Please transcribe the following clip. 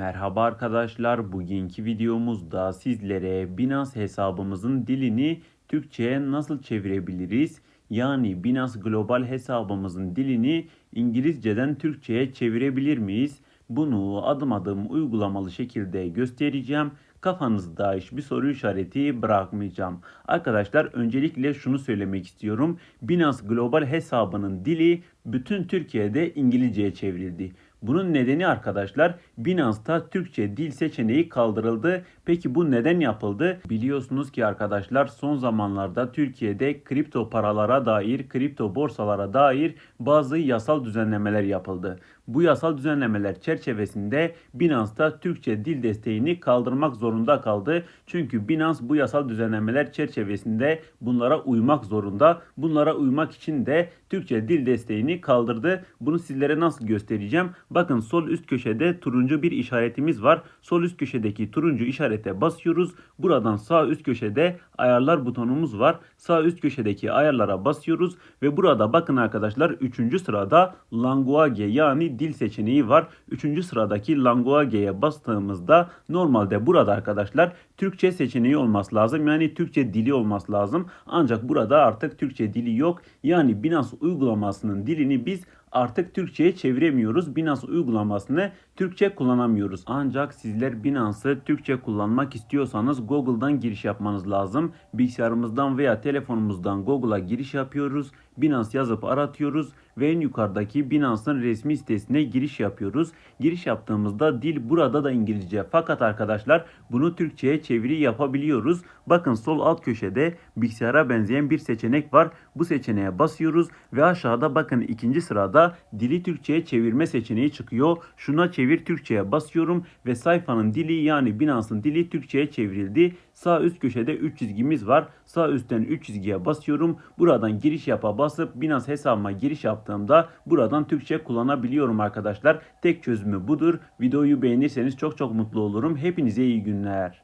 Merhaba arkadaşlar. Bugünkü videomuzda sizlere Binance hesabımızın dilini Türkçe'ye nasıl çevirebiliriz? Yani Binance Global hesabımızın dilini İngilizceden Türkçe'ye çevirebilir miyiz? Bunu adım adım uygulamalı şekilde göstereceğim. Kafanızda hiçbir soru işareti bırakmayacağım. Arkadaşlar öncelikle şunu söylemek istiyorum. Binance Global hesabının dili bütün Türkiye'de İngilizceye çevrildi. Bunun nedeni arkadaşlar Binance'ta Türkçe dil seçeneği kaldırıldı. Peki bu neden yapıldı? Biliyorsunuz ki arkadaşlar son zamanlarda Türkiye'de kripto paralara dair, kripto borsalara dair bazı yasal düzenlemeler yapıldı. Bu yasal düzenlemeler çerçevesinde Binance'ta Türkçe dil desteğini kaldırmak zorunda kaldı. Çünkü Binance bu yasal düzenlemeler çerçevesinde bunlara uymak zorunda. Bunlara uymak için de Türkçe dil desteğini kaldırdı. Bunu sizlere nasıl göstereceğim? Bakın sol üst köşede turuncu bir işaretimiz var. Sol üst köşedeki turuncu işarete basıyoruz. Buradan sağ üst köşede ayarlar butonumuz var. Sağ üst köşedeki ayarlara basıyoruz ve burada bakın arkadaşlar 3. sırada Language yani dil seçeneği var. 3. sıradaki Language'ye bastığımızda normalde burada arkadaşlar Türkçe seçeneği olması lazım. Yani Türkçe dili olması lazım. Ancak burada artık Türkçe dili yok. Yani Binance uygulamasının dilini biz artık Türkçe'ye çeviremiyoruz. Binance uygulamasını Türkçe kullanamıyoruz. Ancak sizler Binance'ı Türkçe kullanmak istiyorsanız Google'dan giriş yapmanız lazım. Bilgisayarımızdan veya telefonumuzdan Google'a giriş yapıyoruz. Binance yazıp aratıyoruz ve en yukarıdaki Binance'ın resmi sitesine giriş yapıyoruz. Giriş yaptığımızda dil burada da İngilizce. Fakat arkadaşlar bunu Türkçe'ye çeviri yapabiliyoruz. Bakın sol alt köşede bilgisayara benzeyen bir seçenek var. Bu seçeneğe basıyoruz ve aşağıda bakın ikinci sırada dili Türkçe'ye çevirme seçeneği çıkıyor. Şuna çevir Türkçe'ye basıyorum ve sayfanın dili yani Binance'ın dili Türkçe'ye çevrildi. Sağ üst köşede 3 çizgimiz var. Sağ üstten 3 çizgiye basıyorum. Buradan giriş yapa basıp Binance hesabıma giriş yaptığımda buradan Türkçe kullanabiliyorum arkadaşlar. Tek çözümü budur. Videoyu beğenirseniz çok çok mutlu olurum. Hepinize iyi günler.